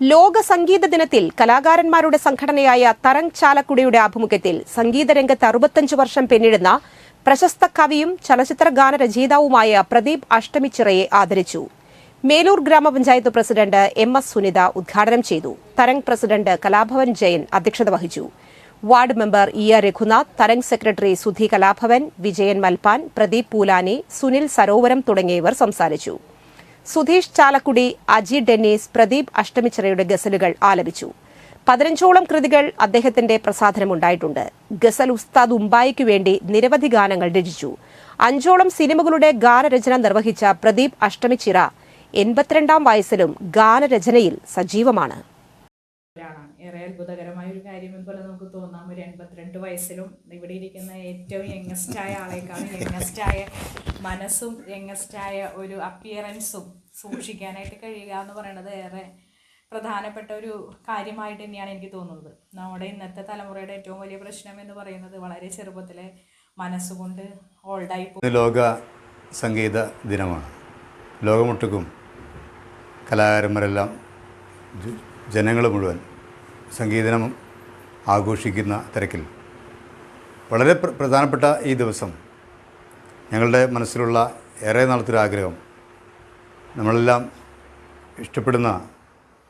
ലോക സംഗീത ദിനത്തിൽ കലാകാരന്മാരുടെ സംഘടനയായ തരംഗ് ചാലക്കുടിയുടെ ആഭിമുഖ്യത്തിൽ സംഗീത രംഗത്ത് അറുപത്തഞ്ച് വർഷം പിന്നിടുന്ന പ്രശസ്ത കവിയും ചലച്ചിത്ര ഗാന രചയിതാവുമായ പ്രദീപ് അഷ്ടമിച്ചിറയെ ആദരിച്ചു. മേലൂർ ഗ്രാമപഞ്ചായത്ത് പ്രസിഡന്റ് എം എസ് സുനിത ഉദ്ഘാടനം ചെയ്തു. തരംഗ് പ്രസിഡന്റ് കലാഭവൻ ജയൻ അധ്യക്ഷത വഹിച്ചു. Ward member E R Raghunath Tharang secretary Sudhi Kalabhavan Vijayan Malpan Pradeep Poolani Sunil Sarovaram തുടങ്ങിയവർ സംസാരിച്ചു. സുധീഷ് ചാലക്കുടി അജി ഡെന്നീസ് പ്രദീപ് അഷ്ടമിച്ചിറയുടെ ഗസലുകൾ ആലപിച്ചു. പതിനഞ്ചോളം കൃതികൾ അദ്ദേഹത്തിന്റെ പ്രസാധനമുണ്ടായിട്ടുണ്ട്. ഗസൽ ഉസ്താദ് ഉമ്പായിക്കു വേണ്ടി നിരവധി ഗാനങ്ങൾ രചിച്ചു. അഞ്ചോളം സിനിമകളുടെ ഗാനരചന നിർവഹിച്ച പ്രദീപ് അഷ്ടമിച്ചിറ എൺപത്തിരണ്ടാം വയസ്സിലും ഗാനരചനയിൽ സജീവമാണ്. ഏറെ അത്ഭുതകരമായ ഒരു കാര്യം പോലെ നമുക്ക് തോന്നാം ഒരു എൺപത്തിരണ്ട് വയസ്സിലും ഇവിടെ ഇരിക്കുന്ന ഏറ്റവും യങ്ങസ്റ്റായ ആയ യങ്ങസ്റ്റായ മനസ്സും യങ്ങസ്റ്റായ ഒരു അപ്പിയറൻസും സൂക്ഷിക്കാനായിട്ട് കഴിയുക എന്ന് പറയുന്നത് ഏറെ പ്രധാനപ്പെട്ട ഒരു കാര്യമായിട്ട് തന്നെയാണ് എനിക്ക് തോന്നുന്നത്. നമ്മുടെ ഇന്നത്തെ തലമുറയുടെ ഏറ്റവും വലിയ പ്രശ്നം എന്ന് പറയുന്നത് വളരെ ചെറുപ്പത്തിലെ മനസ്സുകൊണ്ട് ഓൾഡായി ലോക സംഗീത ദിനമാണ്. ലോകമൊട്ടുക്കും കലാകാരന്മാരെല്ലാം ജനങ്ങൾ മുഴുവൻ സംഗീതനം ആഘോഷിക്കുന്ന തിരക്കിൽ. വളരെ പ്ര- പ്രധാനപ്പെട്ട ഈ ദിവസം ഞങ്ങളുടെ മനസ്സിലുള്ള ഏറെ നാളത്തൊരാഗ്രഹം നമ്മളെല്ലാം ഇഷ്ടപ്പെടുന്ന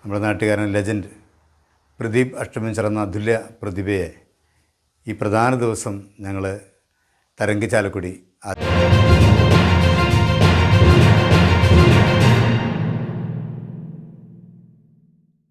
നമ്മുടെ നാട്ടുകാരൻ ലെജൻഡ് പ്രദീപ് അഷ്ടമി ചേർന്ന അതുല്യ പ്രതിഭയെ ഈ പ്രധാന ദിവസം ഞങ്ങൾ തരങ്കിച്ചാലക്കുടി ആ-